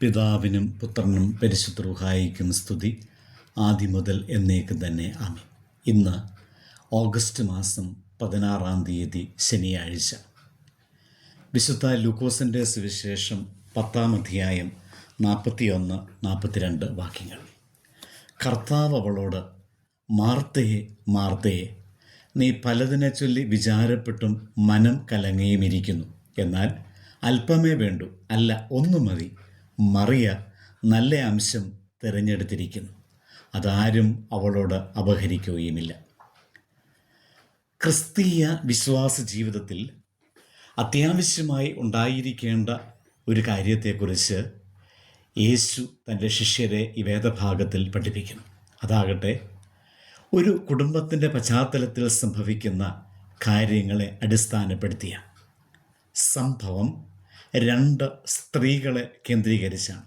പിതാവിനും പുത്രനും പരിശുദ്ധ റുഹായിക്കും സ്തുതി. ആദ്യം മുതൽ എന്നേക്ക് തന്നെ ആമി ഇന്ന് ഓഗസ്റ്റ് മാസം പതിനാറാം തീയതി ശനിയാഴ്ച. വിശുദ്ധ ലൂക്കോസിന്റെ സുവിശേഷം പത്താം അധ്യായം നാൽപ്പത്തിയൊന്ന് നാൽപ്പത്തിരണ്ട് വാക്യങ്ങൾ. കർത്താവ് അവളോട് മാർത്തയെ മാർത്തയെ നീ പലതിനെ ചൊല്ലി വിചാരപ്പെട്ടും മനം കലങ്ങിയും ഇരിക്കുന്നു എന്നാൽ അല്പമേ വേണ്ടു. അല്ല ഒന്നു മതി. മറിയ നല്ല അംശം തിരഞ്ഞെടുത്തിരിക്കുന്നു. അതാരും അവളോട് അപഹരിക്കുകയുമില്ല. ക്രിസ്തീയ വിശ്വാസ ജീവിതത്തിൽ അത്യാവശ്യമായി ഉണ്ടായിരിക്കേണ്ട ഒരു കാര്യത്തെക്കുറിച്ച് യേശു തന്റെ ശിഷ്യരെ ഈ വേദഭാഗത്തിൽ പഠിപ്പിക്കുന്നു. അതാകട്ടെ ഒരു കുടുംബത്തിന്റെ പശ്ചാത്തലത്തിൽ സംഭവിക്കുന്ന കാര്യങ്ങളെ അടിസ്ഥാനപ്പെടുത്തിയ സംഭവം രണ്ട് സ്ത്രീകളെ കേന്ദ്രീകരിച്ചാണ്.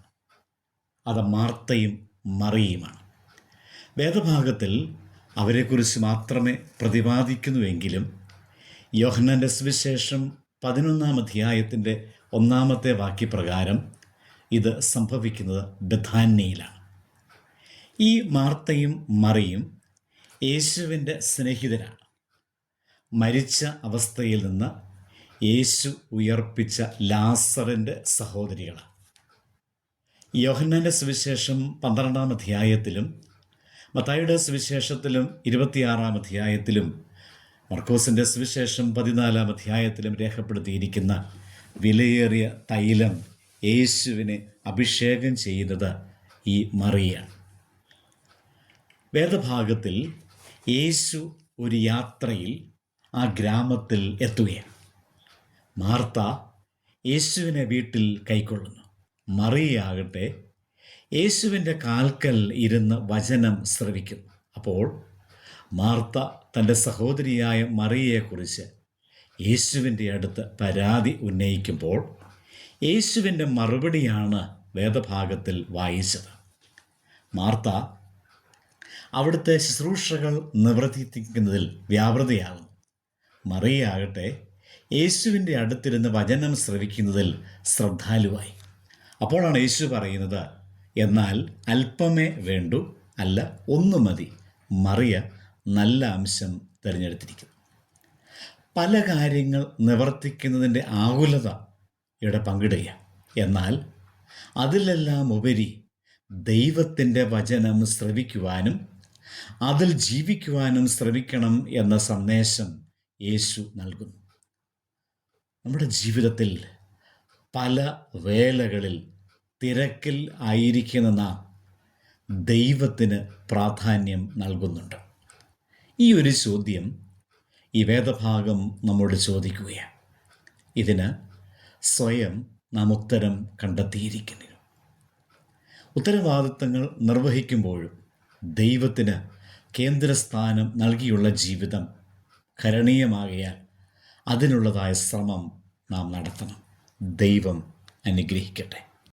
അത് മാർത്തയും മറിയുമാണ് വേദഭാഗത്തിൽ അവരെക്കുറിച്ച് മാത്രമേ പ്രതിപാദിക്കുന്നുവെങ്കിലും യോഹനന്റെ സുവിശേഷം പതിനൊന്നാം അധ്യായത്തിന്റെ ഒന്നാമത്തെ വാക്യപ്രകാരം ഇത് സംഭവിക്കുന്നത് ബഥാന്യയിലാണ്. ഈ മാർത്തയും മറിയും യേശുവിന്റെ സ്നേഹിതരാണ്. മരിച്ച അവസ്ഥയിൽ നിന്ന് യേശു ഉയർപ്പിച്ച ലാസറിന്റെ സഹോദരികളാണ്. യോഹന്നാന്റെ സുവിശേഷം പന്ത്രണ്ടാം അധ്യായത്തിലും മത്തായിയുടെ സുവിശേഷത്തിലും ഇരുപത്തിയാറാം അധ്യായത്തിലും മർക്കോസിന്റെ സുവിശേഷം പതിനാലാം അധ്യായത്തിലും രേഖപ്പെടുത്തിയിരിക്കുന്ന വിലയേറിയ തൈലം യേശുവിനെ അഭിഷേകം ചെയ്യുന്നത് ഈ മറിയാണ് വേദഭാഗത്തിൽ യേശു ഒരു യാത്രയിൽ ആ ഗ്രാമത്തിൽ എത്തുകയാണ്. മാർത്ത യേശുവിനെ വീട്ടിൽ കൈക്കൊള്ളുന്നു. മറിയാകട്ടെ യേശുവിന്റെ കാൽക്കൽ ഇരുന്ന് വചനം ശ്രവിക്കുന്നു. അപ്പോൾ മാർത്ത തന്റെ സഹോദരിയായ മറിയയെക്കുറിച്ച് യേശുവിന്റെ അടുത്ത് പരാതി ഉന്നയിക്കുമ്പോൾ യേശുവിന്റെ മറുപടിയാണ് വേദഭാഗത്തിൽ വായിച്ചത്. മാർത്ത അവിടുത്തെ ശുശ്രൂഷകൾ നിവർത്തിക്കുന്നതിൽ വ്യാപൃതയാകുന്നു. മറിയാകട്ടെ യേശുവിന്റെ അടുത്തിരുന്ന് വചനം ശ്രവിക്കുന്നതിൽ ശ്രദ്ധാലുവായി. അപ്പോഴാണ് യേശു പറയുന്നത് എന്നാൽ അല്പമേ വേണ്ടു അല്ല ഒന്നു മതി. മറിയ നല്ല അംശം തിരഞ്ഞെടുത്തിരിക്കുന്നു. പല കാര്യങ്ങൾ നിവർത്തിക്കുന്നതിന്റെ ആകുലത ഇവിടെ പങ്കിടുക എന്നാൽ അതിലെല്ലാം ഉപരി ദൈവത്തിന്റെ വചനം ശ്രവിക്കുവാനും അതിൽ ജീവിക്കുവാനും ശ്രമിക്കണം എന്ന സന്ദേശം യേശു നൽകുന്നു. നമ്മുടെ ജീവിതത്തിൽ പല വേലകളിൽ തിരക്കിൽ ആയിരിക്കുന്ന നാം ദൈവത്തിന് പ്രാധാന്യം നൽകുന്നുണ്ട്. ഈ ഒരു ചോദ്യം ഈ വേദഭാഗം നമ്മോട് ചോദിക്കുകയാണ്. ഇതിന് സ്വയം നാം ഉത്തരം കണ്ടെത്തിയിരിക്കുന്നു. ഉത്തരവാദിത്തങ്ങൾ നിർവഹിക്കുമ്പോഴും ദൈവത്തിന് കേന്ദ്രസ്ഥാനം നൽകിയുള്ള ജീവിതം കരണീയമാകയാൽ അതിനുള്ളതായ ശ്രമം നാം നടത്തണം. ദൈവം അനുഗ്രഹിക്കട്ടെ.